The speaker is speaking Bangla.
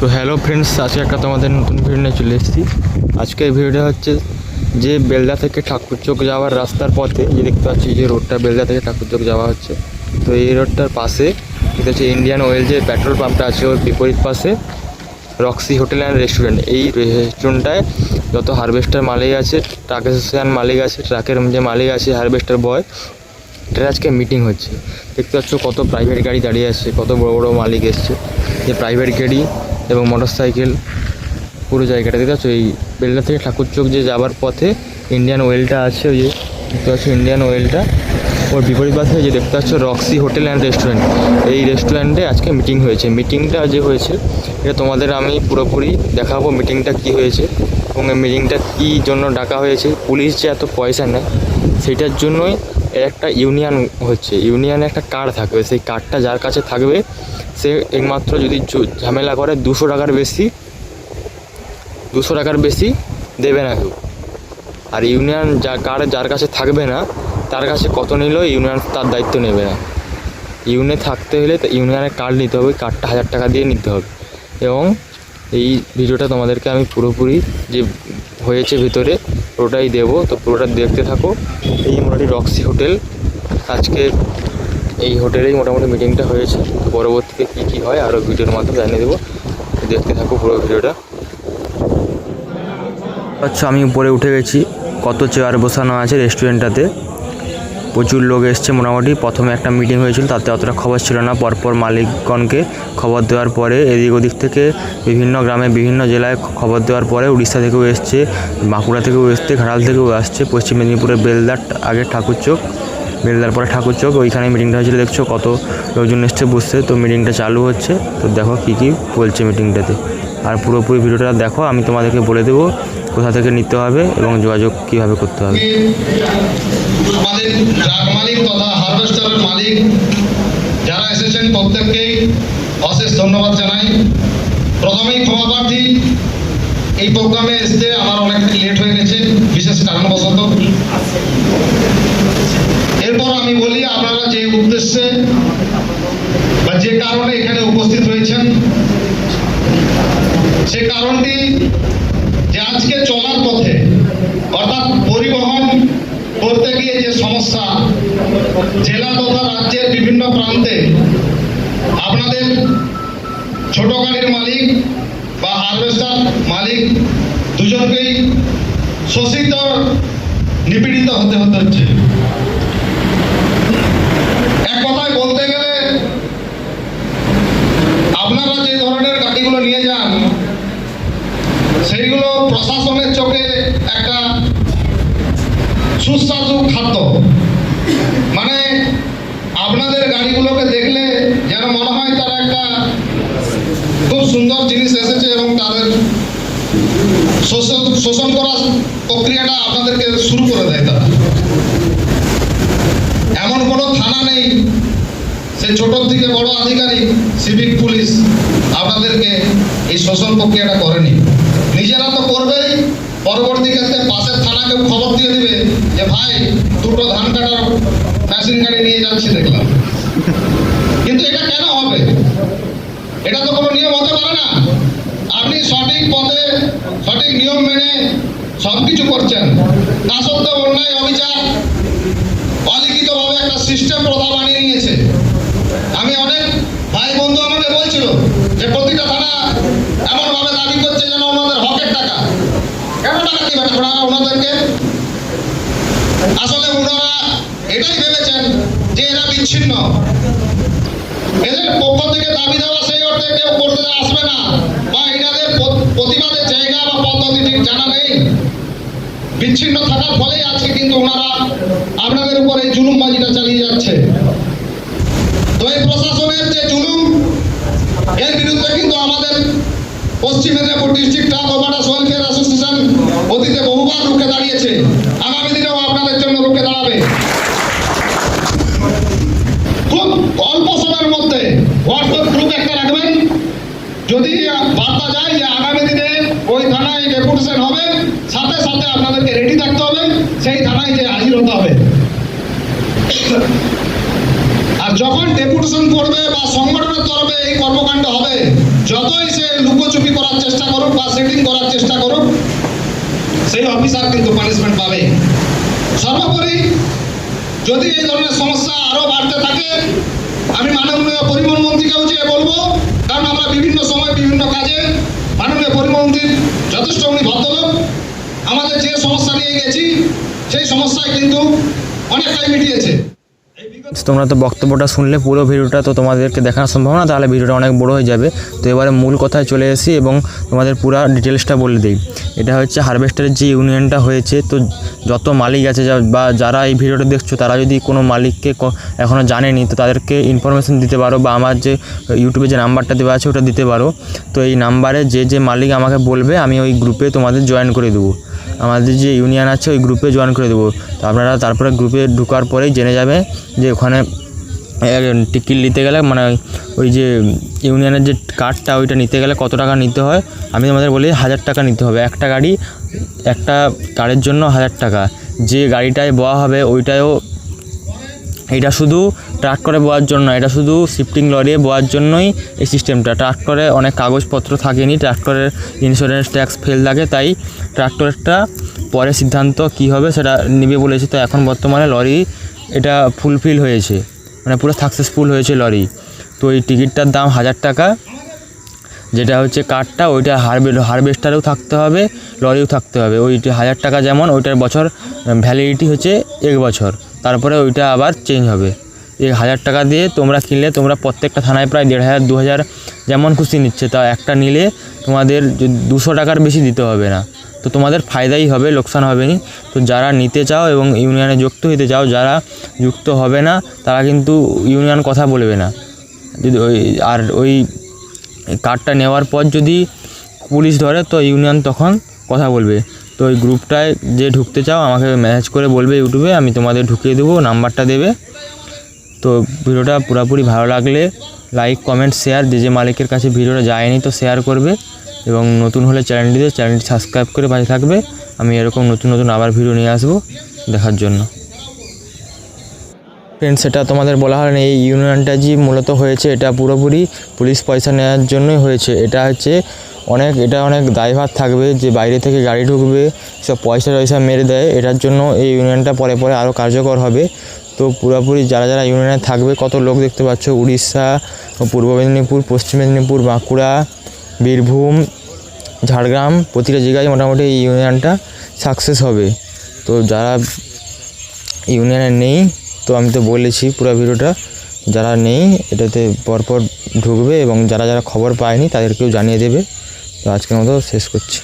তো হ্যালো ফ্রেন্ডস আজকে একটা তোমাদের নতুন ভিডিও নিয়ে চলে এসেছি। আজকের ভিডিওটা হচ্ছে যে বেলদা থেকে ঠাকুর ঠাকুরচোক যাওয়ার রাস্তার পথে যে দেখতে পাচ্ছি যে রোডটা বেলদা থেকে ঠাকুর ঠাকুরচোক যাওয়া হচ্ছে। তো এই রোডটার পাশে, এটা হচ্ছে ইন্ডিয়ান অয়েল যে পেট্রোল পাম্পটা আছে, ওর বিপরীত পাশে রক্সি হোটেল অ্যান্ড রেস্টুরেন্ট এই রেস্টুরেন্টটায় যত হারভেস্টার মালিক আছে ট্রাক অ্যাসোসিয়েশন মালিক আছে ট্রাকের যে মালিক আছে হারভেস্টার বয় এটার আজকে মিটিং হচ্ছে। দেখতে পাচ্ছ কত প্রাইভেট গাড়ি দাঁড়িয়ে আছে, কত বড় বড় মালিক এসছে। যে প্রাইভেট গাড়ি এবং মোটর সাইকেল পুরো জায়গাটা। দেখতে পাচ্ছ, এই বেলদা থেকে ঠাকুরচোক যে যাবার পথে ইন্ডিয়ান অয়েলটা আছে, ওই যে দেখতে পাচ্ছ ইন্ডিয়ান অয়েলটা ওর বিপরীত পাশে যে দেখতে পাচ্ছ রক্সি হোটেল অ্যান্ড রেস্টুরেন্ট এই রেস্টুরেন্টে আজকে মিটিং হয়েছে। মিটিংটা যে হয়েছে, এটা তোমাদের আমি পুরোপুরি দেখাবো মিটিংটা কি হয়েছে এবং মিটিংটা কী জন্য ডাকা হয়েছে। পুলিশ যে এত পয়সা নেয়, সেটার জন্যই এর একটা ইউনিয়ন হচ্ছে, ইউনিয়নে একটা কার্ড থাকবে, সেই কার্ডটা যার কাছে থাকবে, সে একমাত্র যদি ঝামেলা করে, দুশো টাকার বেশি, দুশো টাকার বেশি দেবে না কেউ। আর ইউনিয়ন যা কার্ড যার কাছে থাকবে না, তার কাছে কত নিলেও ইউনিয়ন তার দায়িত্ব নেবে না। ইউনিয়নে থাকতে হলে ইউনিয়নের কার্ড নিতে হবে, কার্ডটা হাজার টাকা দিয়ে নিতে হবে। এবং এই ভিডিওটা তোমাদেরকে আমি পুরোপুরি যে হয়েছে ভিতরে পুরোটাই দেবো। তো পুরোটা দেখতে থাকো। এই মোটামুটি রক্সি হোটেল। আজকে এই হোটেলেই মোটামুটি মিটিংটা হয়েছে। তো পরবর্তীতে কী কী হয় আরও ভিডিওর মাধ্যমে জানিয়ে দেবো। দেখতে থাকো পুরো ভিডিওটা। আচ্ছা আমি উপরে উঠে গেছি। কত চেয়ার বসানো আছে রেস্টুরেন্টটাতে প্রচুর লোক এসছে মোটামুটি। প্রথমে একটা মিটিং হয়েছিল, তাতে অতটা খবর ছিল না। পরপর মালিকগণকে খবর দেওয়ার পরে এদিক ওদিক থেকে বিভিন্ন গ্রামে, বিভিন্ন জেলায় খবর দেওয়ার পরে উড়িষ্যা থেকেও এসছে, বাঁকুড়া থেকেও এসছে, ঘাটাল থেকেও আসছে, পশ্চিম মেদিনীপুরের বেলদার আগে ঠাকুরচোক বেলদার পরে ঠাকুরচোক ওইখানে মিটিংটা হয়েছিল, দেখছ কত লোকজন এসছে বুঝতে তো মিটিংটা চালু হচ্ছে। তো দেখো কী কী বলছে মিটিংটাতে আর পুরোপুরি ভিডিওটা দেখো, আমি তোমাদেরকে বলে দেবো কোথা থেকে নিতে হবে এবং যোগাযোগ কীভাবে করতে হবে। আমাদের ট্রাক মালিক তথা হারভেস্টারের মালিক, যারা এসেছেন প্রত্যেককেই অশেষ ধন্যবাদ জানাই। প্রথমেই ক্ষমা প্রার্থী, এই প্রোগ্রামে আসতে আমার অনেকটা লেট হয়ে গেছে, বিশেষ কারণবশত। এরপর আমি বলি, আপনারা যে উদ্দেশ্যে বা যে কারণে এখানে উপস্থিত হয়েছেন, সে কারণটি যে আজকে চলার পথে, অর্থাৎ পরিবহন করতে গিয়ে যে সমস্যা, জেলা তথা রাজ্যের বিভিন্ন প্রান্তে আপনাদের ছোট গাড়ির মালিক বা হারভেস্টার মালিক দুজনকেই শোষিত, নিপীড়িত হতে হতে হচ্ছে। এক কথায় বলতে গেলে, আপনারা যে ধরনের গাড়িগুলো নিয়ে যান, সেইগুলো প্রশাসনের চোখে একটা সুস্বাদু খাদ্য। মানে আপনাদের গাড়িগুলোকে দেখলে যেন মনে হয় তারা একটা খুব সুন্দর জিনিস এসেছে এবং তাদের শোষণ শোষণ করার প্রক্রিয়াটা আপনাদেরকে শুরু করে দেয় তারা। এমন কোনো থানা নেই, সে ছোট থেকে বড় আধিকারিক, সিভিক পুলিশ আপনাদেরকে এই শোষণ প্রক্রিয়াটা করেনি। নিজেরা তো করবেই পরবর্তী ক্ষেত্রে পাশের থানাকে খবর দিয়ে দিবে যে, ভাই, দুটো ধান কাটার মেশিন গাড়ি নিয়ে যাচ্ছি। দেখলাম। কিন্তু এটা কেন হবে? এটা তো কোনো নিয়ম হতে পারে না। আপনি সঠিক পথে, সঠিক নিয়ম মেনে সব কিছু করছেন। তা সত্ত্বেও অন্যায় অবিচার, অলিখিতভাবে একটা সিস্টেম প্রথা বানিয়ে নিয়েছে। আমি অনেক ভাই বন্ধু আমাকে বলছিল যে, প্রতিটা থানা এমনভাবে দাবি করছে যেন ওনাদের হকের টাকা। কেন ওনারা ওনাদেরকে আসলে ওনারা এটাই ভেবেছেন যে এরা বিচ্ছিন্ন। এদের পক্ষ থেকে দাবি দেওয়া সেই অর্থে কেউ করতে আসবে না বা প্রতিবাদের জায়গা বা পদ্ধতি ঠিক জানা নেই। বিচ্ছিন্ন থাকার আজকে কিন্তু ওনারা আপনাদের উপর এই জুলুমবাজিটা চালিয়ে যাচ্ছে। তো এই প্রশাসনের যে জুলুম, এর বিরুদ্ধে কিন্তু আমাদের পশ্চিম মেদিনীপুর ডিস্ট্রিক্ট ট্রাক দাঁড়িয়েছে আগামী দিনেও আপনাদের জন্য রুখে দাঁড়াবে। খুব অল্প সময়ের মধ্যে হোয়াটসঅ্যাপ গ্রুপ একটা রাখবেন। যদি বার্তা যায় যে আগামী দিনে ওই থানায় ডেপুটেশন হবে, সাথে সাথে আপনাদেরকে রেডি থাকতে হবে, সেই থানায় যে হাজির হতে হবে। আর যখন ডেপুটেশন করবে বা সংগঠনের তরফে এই কর্মকাণ্ড হবে, যতই সে লুকোচুপি করার চেষ্টা করুক বা সেটিং করার চেষ্টা করুক সেই অফিসার কিন্তু পানিশমেন্ট পাবে। সর্বোপরি যদি এই ধরনের সমস্যা আরও বাড়তে থাকে, আমি মাননীয় পরিবহন মন্ত্রীকেও যে বলব, কারণ আমরা বিভিন্ন সময় বিভিন্ন কাজে মাননীয় পরিবহন মন্ত্রীর যথেষ্ট উনি ভদ্রলোক। আমাদের যে সমস্যা নিয়ে গেছি, সেই সমস্যায় কিন্তু অনেকটাই মিটিয়েছে। তোমরা তো বক্তব্যটা শুনলে, পুরো ভিডিওটা তো তোমাদেরকে দেখানো সম্ভব না তাহলে ভিডিওটা অনেক বড় হয়ে যাবে। তো এবারে মূল কথায় চলে এসি এবং তোমাদের পুরো ডিটেলসটা বলে দিই। এটা হচ্ছে হারভেস্টারের যে ইউনিয়নটা হয়েছে, তো যত মালিক আছে বা যারা এই ভিডিওটা দেখছ, তারা যদি কোনো মালিককে এখনও জানেনি, তো তাদেরকে ইনফরমেশন দিতে পারো বা আমার যে ইউটিউবে যে নাম্বারটা দেওয়া আছে, ওটা দিতে পারো। তো এই নাম্বারে যে যে মালিক আমাকে বলবে, আমি ওই গ্রুপে তোমাদের জয়েন করে দেবো। আমাদের যে ইউনিয়ন আছে, ওই গ্রুপে জয়েন করে দেবো। তো আপনারা তারপরে গ্রুপে ঢোকার পরেই জেনে যাবে যে ওখানে টিকিট নিতে গেলে মানে ওই যে ইউনিয়নের যে কার্ডটা ওইটা নিতে গেলে কত টাকা নিতে হয়? আমি তোমাদের বলি হাজার টাকা নিতে হবে। একটা গাড়ি, একটা কারের জন্য হাজার টাকা। যে গাড়িটায় বয়া হবে ওইটাও এটা শুধু ট্রাক্টরে বোয়ার জন্য এটা শুধু শিফটিং লরিয়ে বোয়ার জন্যই এই সিস্টেমটা। ট্রাক্টরে অনেক কাগজপত্র থাকেনি ট্রাক্টরের ইন্স্যুরেন্স ট্যাক্স ফেল থাকে তাই ট্রাক্টরটা পরে সিদ্ধান্ত কি হবে সেটা নিবে বলেছে। তো এখন বর্তমানে লরি এটা ফুলফিল হয়েছে। মানে পুরো সাকসেসফুল হয়েছে লরি তো এই টিকিটটার দাম হাজার টাকা। যেটা হচ্ছে কার্ডটা ওইটা হারভে হারভেস্টারেও থাকতে হবে লরিও থাকতে হবে। ওইটা হাজার টাকা যেমন, ওইটার বছর ভ্যালিডিটি হচ্ছে এক বছর। তারপরে ওইটা আবার চেঞ্জ হবে। এই হাজার টাকা দিয়ে তোমরা কিনলে, তোমরা প্রত্যেকটা থানায় প্রায় দেড় হাজার, দু হাজার যেমন খুশি নিচ্ছে, তা একটা নিলে তোমাদের দুশো টাকার বেশি দিতে হবে না। তো তোমাদের ফায়দাই হবে, লোকসান হবে না তো যারা নিতে চাও এবং ইউনিয়নে যুক্ত হতে চাও, যারা যুক্ত হবে না, তারা কিন্তু ইউনিয়ন কথা বলবে না। যদি ওই, আর ওই কার্ডটা নেওয়ার পর যদি পুলিশ ধরে, তো ইউনিয়ন তখন কথা বলবে। তো ওই গ্রুপটায় যে ঢুকতে চাও, আমাকে মেসেজ করে বলবে ইউটিউবে, আমি তোমাদের ঢুকিয়ে দেবো, নাম্বারটা দেবে। তো ভিডিওটা পুরোপুরি ভালো লাগলে লাইক কমেন্ট শেয়ার যে যে মালিকের কাছে ভিডিওটা যায়নি, তো শেয়ার করবে। এবং নতুন হলে চ্যানেলটিতে চ্যানেলটি সাবস্ক্রাইব করে পাশে থাকবে। আমি এরকম নতুন নতুন আবার ভিডিও নিয়ে আসব দেখার জন্য। ফ্রেন্ডস সেটা তোমাদের বলা হয়নি এই ইউনিয়নটা যে মূলত হয়েছে, এটা পুরোপুরি পুলিশ পয়সা নেওয়ার জন্যই হয়েছে। এটা হচ্ছে অনেক, এটা অনেক দায়ভার থাকবে যে বাইরে থেকে গাড়ি ঢুকবে, সব পয়সা টয়সা মেরে দেয়। এটার জন্য এই ইউনিয়নটা পরে পরে আরও কার্যকর হবে। তো পুরোপুরি যারা যারা ইউনিয়নে থাকবে, কত লোক দেখতে পাচ্ছ? উড়িষ্যা, পূর্ব মেদিনীপুর, পশ্চিম মেদিনীপুর, বাঁকুড়া, বীরভূম ঝাড়গ্রাম প্রতিটা জায়গায় মোটামুটি এই ইউনিয়নটা সাকসেস হবে। তো যারা ইউনিয়নে নেই, তো আমি তো বলেছি পুরো ভিডিওটা, যারা নেই এটাতে পরপর ঢুকবে এবং যারা যারা খবর পায়নি তাদেরকেও জানিয়ে দেবে। তো আজকের মতো শেষ করছি।